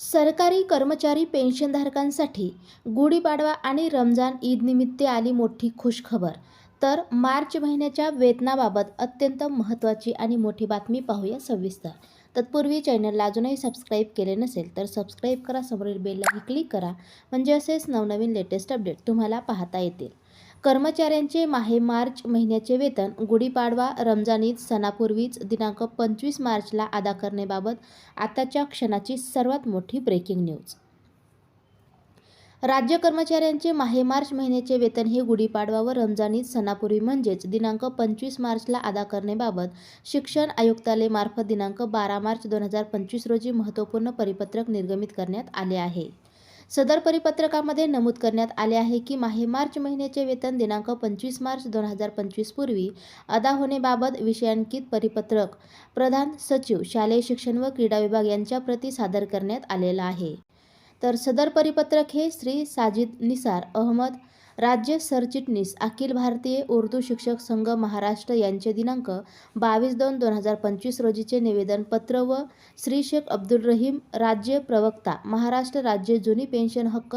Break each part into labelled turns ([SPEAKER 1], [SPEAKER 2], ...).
[SPEAKER 1] सरकारी कर्मचारी पेन्शनधारकांसाठी गुढीपाडवा आणि रमजान ईदनिमित्त आली मोठी खुशखबर. तर मार्च महिन्याच्या वेतनाबाबत अत्यंत महत्त्वाची आणि मोठी बातमी पाहूया सविस्तर. तत्पूर्वी चॅनलला अजूनही सबस्क्राईब केले नसेल तर सबस्क्राईब करा समोरील बेललाही क्लिक करा. म्हणजे असेच नवनवीन लेटेस्ट अपडेट तुम्हाला पाहता येतील. कर्मचाऱ्यांचे माहे मार्च महिन्याचे वेतन गुढीपाडवा रमजान ईद सणापूर्वीच दिनांक पंचवीस मार्चला अदा करण्याबाबत आताच्या क्षणाची सर्वात मोठी ब्रेकिंग न्यूज राज्य कर्मचाऱ्यांचे माहे मार्च महिन्याचे वेतन हे गुढीपाडवा व रमजान ईद सणापूर्वी म्हणजेच दिनांक पंचवीस मार्चला अदा करण्याबाबत शिक्षण आयुक्तालयामार्फत दिनांक बारा मार्च दोन हजार पंचवीस रोजी महत्त्वपूर्ण परिपत्रक निर्गमित करण्यात आले आहे. सदर परिपत्रकामध्ये नमूद करण्यात आले आहे की माहे मार्च महिन्याचे वेतन दिनांक पंचवीस मार्च दोन हजार पंचवीस पूर्वी अदा होण्याबाबत विषयांकित परिपत्रक प्रधान सचिव शालेय शिक्षण व क्रीडा विभाग यांच्या प्रती सादर करण्यात आलेला आहे. तर सदर परिपत्रक हे श्री साजिद निसार अहमद राज्य सरचिटणीस अखिल भारतीय उर्दू शिक्षक संघ महाराष्ट्र यांचे दिनांक बावीस दोन दोन हजार पंचवीस रोजीचे निवेदनपत्र व श्री शेख अब्दुल रहीम राज्य प्रवक्ता महाराष्ट्र राज्य जुनी पेन्शन हक्क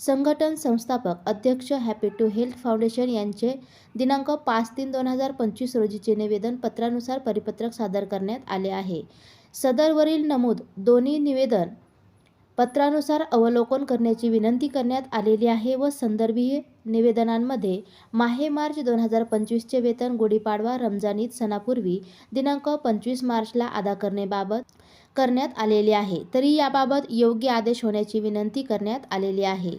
[SPEAKER 1] संघटन संस्थापक अध्यक्ष हॅपी टू हेल्थ फाउंडेशन यांचे दिनांक पाच तीन दोन हजार पंचवीस रोजीचे निवेदन पत्रानुसार परिपत्रक सादर करण्यात आले आहे. सदरवरील नमूद दोन्ही निवेदन पत्रानुसार अवलोकन करण्याची विनंती करण्यात आलेली आहे व संदर्भीय निवेदनांमध्ये माहे मार्च दोन हजार पंचवीसचे वेतन गुढीपाडवा रमजान ईद सणापूर्वी दिनांक पंचवीस मार्चला अदा करण्याबाबत करण्यात आलेले आहे. तरी याबाबत योग्य आदेश होण्याची विनंती करण्यात आलेली आहे.